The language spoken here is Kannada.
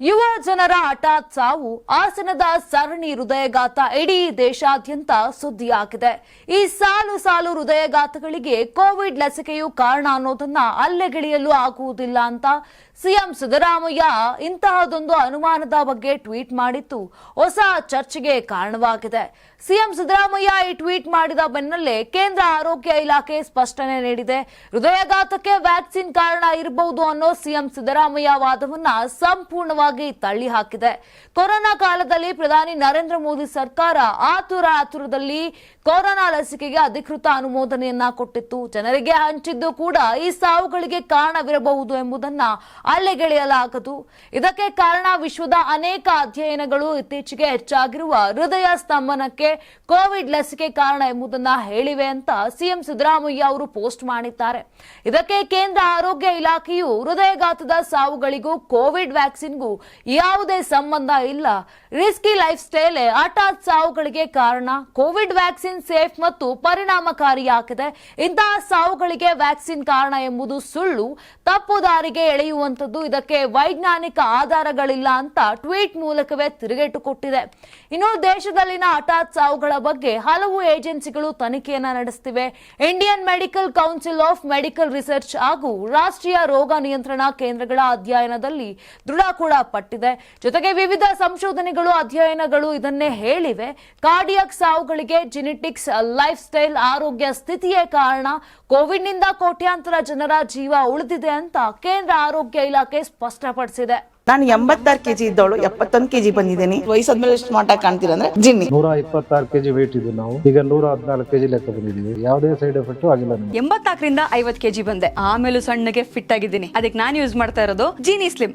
ಯುವ ಜನರ ಹಠಾತ್ ಸಾವು, ಹಾಸನದ ಸರಣಿ ಹೃದಯಘಾತ ಇಡೀ ದೇಶಾದ್ಯಂತ ಸುದ್ದಿಯಾಗಿದೆ. ಈ ಸಾಲು ಸಾಲು ಹೃದಯಘಾತಗಳಿಗೆ ಕೋವಿಡ್ ಲಸಿಕೆಯು ಕಾರಣ ಅನ್ನೋದನ್ನ ಅಲ್ಲೆಗಿಳಿಯಲು ಆಗುವುದಿಲ್ಲ ಅಂತ ಸಿಎಂ ಸಿದ್ದರಾಮಯ್ಯ ಇಂತಹದೊಂದು ಅನುಮಾನದ ಬಗ್ಗೆ ಟ್ವೀಟ್ ಮಾಡಿದ್ದು ಹೊಸ ಚರ್ಚೆಗೆ ಕಾರಣವಾಗಿದೆ. ಸಿಎಂ ಸಿದ್ದರಾಮಯ್ಯ ಈ ಟ್ವೀಟ್ ಮಾಡಿದ ಬೆನ್ನಲ್ಲೇ ಕೇಂದ್ರ ಆರೋಗ್ಯ ಇಲಾಖೆ ಸ್ಪಷ್ಟನೆ ನೀಡಿದೆ. ಹೃದಯಘಾತಕ್ಕೆ ವ್ಯಾಕ್ಸಿನ್ ಕಾರಣ ಇರಬಹುದು ಅನ್ನೋ ಸಿಎಂ ಸಿದ್ದರಾಮಯ್ಯ ವಾದವನ್ನ ಸಂಪೂರ್ಣವಾಗಿ ತಳ್ಳಿ ಹಾಕಿದೆ. ಕೊರೋನಾ ಕಾಲದಲ್ಲಿ ಪ್ರಧಾನಿ ನರೇಂದ್ರ ಮೋದಿ ಸರ್ಕಾರ ಆತುರ ಆತುರದಲ್ಲಿ ಕೊರೋನಾ ಲಸಿಕೆಗೆ ಅಧಿಕೃತ ಅನುಮೋದನೆಯನ್ನ ಕೊಟ್ಟಿತ್ತು. ಜನರಿಗೆ ಹಂಚಿದ್ದು ಕೂಡ ಈ ಸಾವುಗಳಿಗೆ ಕಾರಣವಿರಬಹುದು ಎಂಬುದನ್ನ ಅಲ್ಲೆಗೆಳೆಯಲಾಗದು ಇದಕ್ಕೆ ಕಾರಣ ವಿಶ್ವದ ಅನೇಕ ಅಧ್ಯಯನಗಳು ಇತ್ತೀಚೆಗೆ ಹೆಚ್ಚಾಗಿರುವ ಹೃದಯ ಸ್ತಂಭನಕ್ಕೆ ಕೋವಿಡ್ ಲಸಿಕೆ ಕಾರಣ ಎಂಬುದನ್ನ ಹೇಳಿವೆ ಅಂತ ಸಿಎಂ ಸಿದ್ದರಾಮಯ್ಯ ಅವರು ಪೋಸ್ಟ್ ಮಾಡಿದ್ದಾರೆ. ಇದಕ್ಕೆ ಕೇಂದ್ರ ಆರೋಗ್ಯ ಇಲಾಖೆಯು ಹೃದಯಘಾತದ ಸಾವುಗಳಿಗೂ ಕೋವಿಡ್ ವ್ಯಾಕ್ಸಿನ್ಗೂ ಯಾವುದೇ ಸಂಬಂಧ ಇಲ್ಲ. ರಿಸ್ಕಿ ಲೈಫ್ ಸ್ಟೈಲ್ ಹಠಾತ್ ಸಾವುಗಳಿಗೆ ಕಾರಣ. ಕೋವಿಡ್ ವ್ಯಾಕ್ಸಿನ್ ಸೇಫ್ ಮತ್ತು ಪರಿಣಾಮಕಾರಿಯಾಗಿದೆ. ಇಂತಹ ಸಾವುಗಳಿಗೆ ವ್ಯಾಕ್ಸಿನ್ ಕಾರಣ ಎಂಬುದು ಸುಳ್ಳು. ತಪ್ಪು ದಾರಿಗೆ ಎಳೆಯುವಂತದ್ದು ಇದಕ್ಕೆ ವೈಜ್ಞಾನಿಕ ಆಧಾರಗಳಿಲ್ಲ ಅಂತ ಟ್ವೀಟ್ ಮೂಲಕವೇ ತಿರುಗೇಟು ಕೊಟ್ಟಿದೆ. ಇನ್ನು ದೇಶದಲ್ಲಿನ ಹಠಾತ್ ಸಾವುಗಳ ಬಗ್ಗೆ ಹಲವು ಏಜೆನ್ಸಿಗಳು ತನಿಖೆಯನ್ನ ನಡೆಸುತ್ತಿವೆ Indian medical council of medical research ಹಾಗೂ ರಾಷ್ಟ್ರೀಯ ರೋಗ ನಿಯಂತ್ರಣ ಕೇಂದ್ರಗಳ ಅಧ್ಯಯನದಲ್ಲಿ ದೃಢ ಕೂಡ ಪಟ್ಟಿದೆ. ಜೊತೆಗೆ ವಿವಿಧ ಸಂಶೋಧನೆಗಳು ಅಧ್ಯಯನಗಳು ಇದನ್ನೇ ಹೇಳಿವೆ. ಕಾರ್ಡಿಯಾಕ್ ಸಾವುಗಳಿಗೆ ಜೆನೆಟಿಕ್ಸ್ ಲೈಫ್ ಸ್ಟೈಲ್ ಆರೋಗ್ಯ ಸ್ಥಿತಿಯೇ ಕಾರಣ. ಕೋವಿಡ್ನಿಂದ ಕೋಟ್ಯಾಂತರ ಜನರ ಜೀವ ಉಳಿದಿದೆ ಅಂತ ಕೇಂದ್ರ ಆರೋಗ್ಯ ಇಲಾಖೆ ಸ್ಪಷ್ಟಪಡಿಸಿದೆ. ನಾನು ಎಂಬತ್ತಾರು ಕೆಜಿ ಇದ್ದವಳು ಎಪ್ಪತ್ತೊಂದು ಕೆಜಿ ಬಂದಿದ್ದೀನಿ. ವಯಸ್ಸಾದ್ಮೇಲೆ ಎಷ್ಟು ಮಾಟ ಕಾಣ್ತೀರ ಕಾಣ್ತೀರಾ ಅಂದ್ರೆ ಜಿನ್ನಿ. ನೂರ ಇಪ್ಪತ್ತಾರು ಕೆಜಿ ವೇಟ್ ಇದ್ದು ನಾವು. ಈಗ ನೂರ ಹದಿನಾಲ್ಕು ಕೆಜಿ ಲೆಕ್ಕ ಬಂದಿದ್ದೀವಿ. ಯಾವುದೇ ಸೈಡ್ ಎಫೆಕ್ಟ್ ಆಗಿಲ್ಲ ನಮಗೆ. ಎಂಬತ್ನಾಲ್ಕರಿಂದ ಐವತ್ ಕೆಜಿ ಬಂದೆ. ಆಮೇಲೆ ಸಣ್ಣಗೆ ಫಿಟ್ ಆಗಿದ್ದೀನಿ. ಅದಕ್ಕೆ ನಾನು ಯೂಸ್ ಮಾಡ್ತಾ ಇರೋದು ಜೀನಿ ಸ್ಲಿಮ್